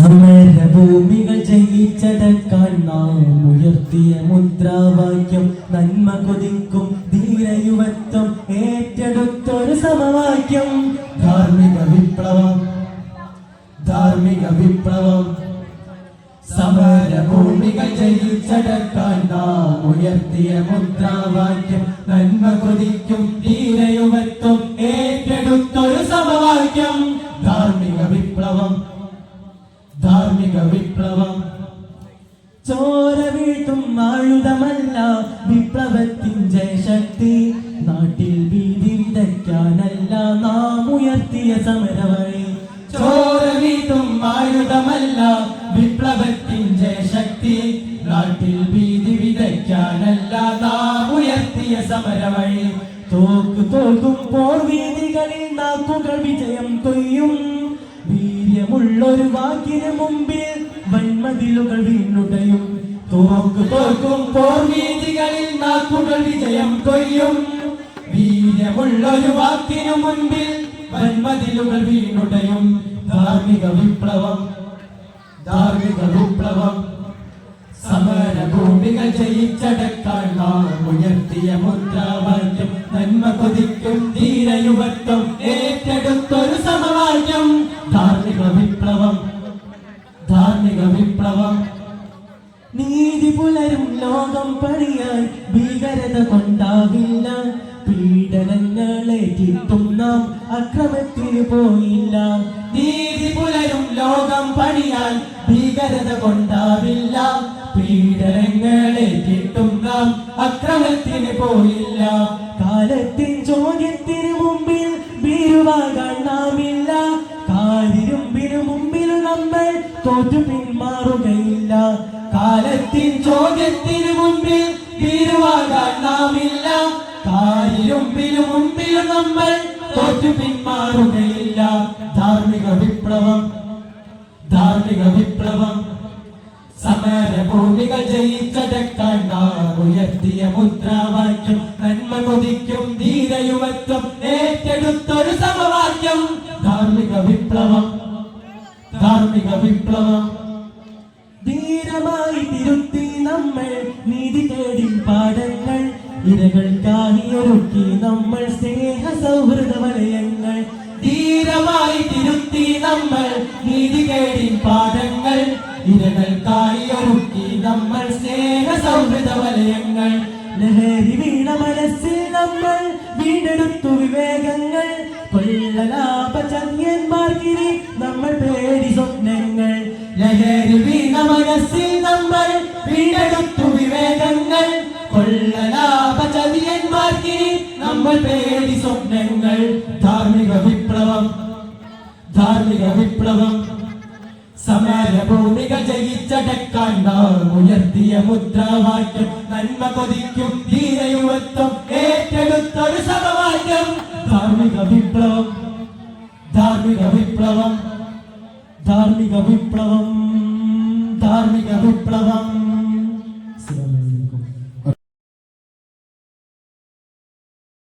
സമരഭൂമികൾ ജയിച്ചടക്കാൻ നാം ഉയർത്തിയ മുദ്രാവാക്യം. നന്മ കൊതിക്കും ധീരയുവത്വം ഏറ്റെടുത്തൊരു സമവാക്യം. ധാർമ്മിക വിപ്ലവം ധാർമ്മിക വിപ്ലവം. സമരഭൂമികൾ ജയിച്ചടക്കാൻ നാം ഉയർത്തിയ മുദ്രാവാക്യം. നന്മ കൊതിക്കും ധീരയുവത്വം ഏറ്റെടുത്തൊരു സമവാക്യം. ധാർമ്മിക വിപ്ലവം ധാർമ്മിക വിപ്ലവം. ചോര വീഴ്ത്തും ആയുധമല്ല വിപ്ലവത്തിൻ ജയശക്തി. നാട്ടിൽ ഭീതി വിതയ്ക്കാനല്ല നാം ഉയർത്തിയ സമരവഴി. ചോര വീഴ്ത്തും ആയുധമല്ല വിപ്ലവത്തിൻ ജയശക്തി. നാട്ടിൽ ഭീതി വിതയ്ക്കാനല്ല നാം ഉയർത്തിയ സമരവഴി. തോക്ക് തോൽക്കും പോർ വീതികളിൽ നാക്കുകൾ വിജയം കൊയ്യും. വീര്യമുള്ളൊരു വാക്കിന് മുമ്പിൽ വൻമതിലുകൾ വീണുടയും. തോക്ക് പോർവീതികളിൽ നാക്കുകൾ വിജയം കൊയ്യും. വീര്യമുള്ളൊരു വാക്കിനു മുൻപിൽ വൻമതിലുകൾ വീണുടയും. ധാർമ്മിക വിപ്ലവം ധാർമ്മിക വിപ്ലവം. സമരഭൂമികൾ ജയിച്ചടക്കാൻ നാം ഉയർത്തിയ മുദ്രാവാക്യം. നന്മ കൊതിക്കും ധീരയുവത്വം. ഏറ്റെടുത്തൊരു സമവാക്യം. വിപ്ലവം ധാർമ്മിക വിപ്ലവം. നീതി പുലരും ലോകം പണിയാൻ ഭീകരത കൊണ്ടാവില്ല. പീഡനങ്ങളെ കിട്ടും നാം അക്രമത്തിന് പോയില്ല. നീതി പുലരും ലോകം പണിയാൻ ഭീകരത കൊണ്ടാവില്ല. പീഡനങ്ങളെ കിട്ടും നാം അക്രമത്തിന് പോയില്ല. കാലത്തിൻ ചോദ്യത്തിന് മുമ്പിൽ ഭീരുവാകാൻ നാമില്ല. നമ്മൾ തോറ്റു പിന്മാറുകയില്ല കാലത്തിൻ ചോദ്യത്തിന് മുമ്പിൽ ഭീരുവാകാൻ നാമില്ല. മുമ്പിൽ നമ്മൾ തോറ്റു പിന്മാറുകയില്ല ധാർമ്മിക വിപ്ലവം ധാർമ്മിക വിപ്ലവം. സമരഭൂമികൾ ഉയർത്തിയ മുദ്രാവാക്യം നന്മ കൊതിക്കും ധീരയുവത്വം ഏറ്റെടുത്തൊരു സമവാക്യം ധാർമ്മിക വിപ്ലവം. ധാർമ്മിക വിപ്ലവം. ധീരമായി തിരുത്തി നമ്മൾ നീതി തേടി പാഠങ്ങൾ. ഇരകൾക്കായി ഒരുക്കി നമ്മൾ സ്നേഹ സൗഹൃദ വലയങ്ങൾ. ധീരമായി തിരുത്തി നമ്മൾ നീതി തേടി പാഠങ്ങൾ. ഇരകൾക്കായി ഒരുക്കി നമ്മൾ സ്നേഹ സൗഹൃദ ലഹരി വീണ മനസ്സിൽ നമ്മൾ വീണ്ടെടുത്തു വിവേകങ്ങൾ. കൊല്ലലാപചന്യന്മാർക്കിനി നമ്മൾ പേടി സ്വപ്നങ്ങൾ. ലഹരി വീണ മനസ്സിൽ നമ്മൾ വീണ്ടെടുത്തു വിവേകങ്ങൾ. കൊള്ളലാപ ചതിയന്മാർക്കിനി നമ്മൾ പേടി സ്വപ്നങ്ങൾ. ധാർമ്മിക വിപ്ലവം ധാർമ്മിക വിപ്ലവം. സമരഭൂമികൾ ജയിച്ചടക്കാൻ നാം ഉയർത്തിയ മുദ്രാവാക്യം. നന്മ കൊതിക്കും ധീരയുവത്വം ഏറ്റെടുത്തൊരു സമവാക്യം ധാർമ്മിക വിപ്ലവം. ധാർമ്മിക വിപ്ലവം. ധാർമ്മിക വിപ്ലവം. ധാർമ്മിക വിപ്ലവം.